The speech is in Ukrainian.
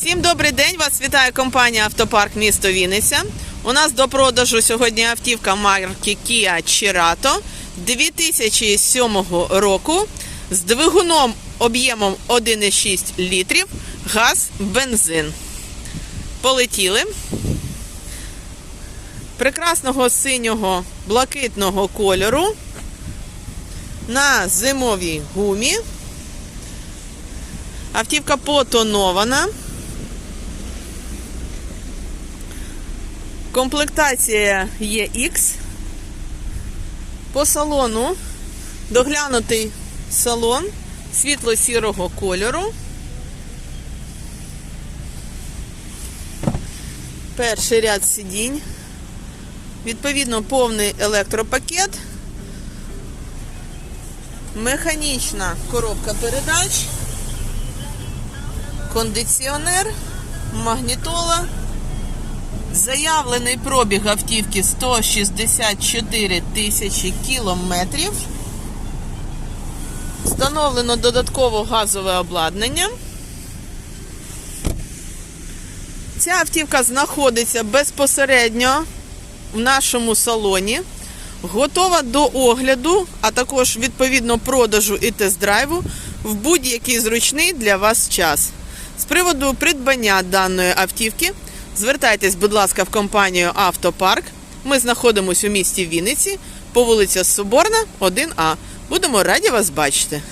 Всім добрий день! Вас вітає компанія Автопарк місто Вінниця. У нас до продажу сьогодні автівка марки Kia Cerato 2007 року з двигуном об'ємом 1,6 літрів, газ, бензин. Полетіли. Прекрасного синього блакитного кольору на зимовій гумі. Автівка потонована. Комплектація є X. По салону доглянутий салон світло-сірого кольору. Перший ряд сидінь. Відповідно, повний електропакет. Механічна коробка передач. Кондиціонер, магнітола. Заявлений пробіг автівки 164 тисячі кілометрів. Встановлено додатково газове обладнання. Ця автівка знаходиться безпосередньо в нашому салоні. Готова до огляду, а також відповідно продажу і тест-драйву в будь-який зручний для вас час. З приводу придбання даної автівки. Звертайтесь, будь ласка, в компанію Автопарк. Ми знаходимося у місті Вінниці по вулиці Соборна, 1А. Будемо раді вас бачити.